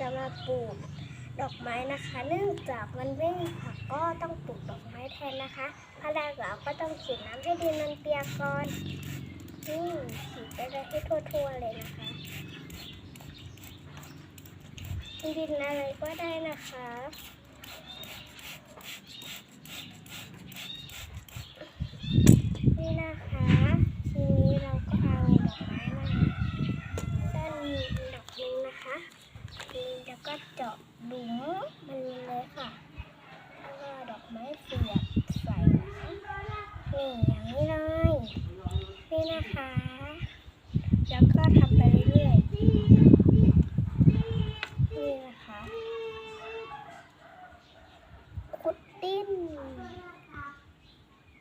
จะมาปลูกดอกไม้นะคะ เนื่องจากมันไม่มีผักก็ต้องปลูกดอกไม้แทนนะคะพระแรกเราก็ต้องฉีดน้ำให้ดินมันเปียกก่อนนี่ฉีดไปเลยให้ทั่วๆเลยนะคะดินอะไรก็ได้นะคะ นี่นะคะ ทีนี้เราก็เอาดอกไม้มาด้านดอกนึงนะคะทีนี้แล้ว ก็เจาะหลุมมันเลยค่ะแล้วก็ดอกไม้เสียบใส่นะคะนี่อย่างนี้เลยนี่นะคะ แล้วก็ทำไปเรื่อยๆนี่นะคะขุดดิน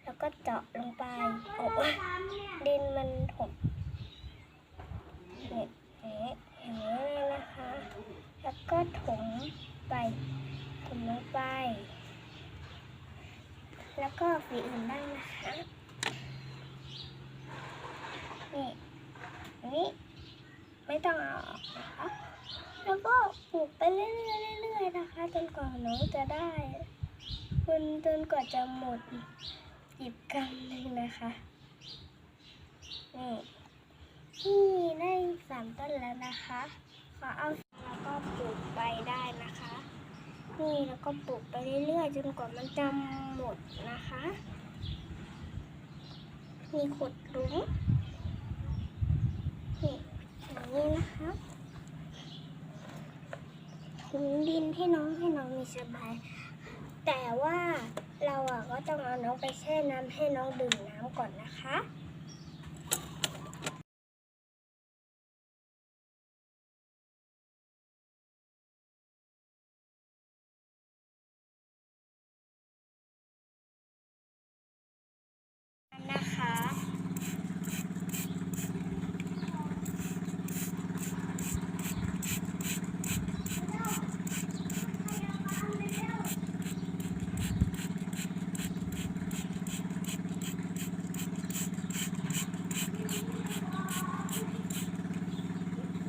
แล้วก็เจาะลงไปโอ้ดินมันถมเนี่ยอย่างนี้เลยนะคะ แล้วก็ถมไป ถม ลงไป แล้วก็ฝีอื่นได้นะคะ นี่นี่ไม่ต้องเอาออกนะคะแล้วก็ปลูกไปเรื่อยๆเรื่อยๆนะคะ จนกว่าน้องจะได้คุณจนกว่าจะหมดหยิบกำหนึ่งนะคะนี่นี่ได้สามต้นแล้วนะคะ ขอเอาแล้วก็ปลูกไปได้นะคะ นี่แล้วก็ปลูกไปเรื่อยๆจนกว่ามันจะหมดนะคะ มีขุดหลุมนี่อย่างนี้นะคะถุงดินให้น้องให้น้องมีสบาย แต่ว่าเราอะก็ต้องเอาน้องไปแช่น้ำให้น้องดื่มน้ำก่อ น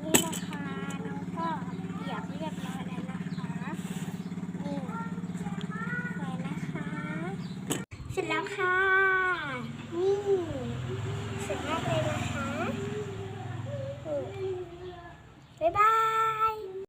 ี่นะคะน้องก็เปียกเรียบร้อยแล้วนะคะ นี่สวยนะคะ เสร็จแล้วค่ะ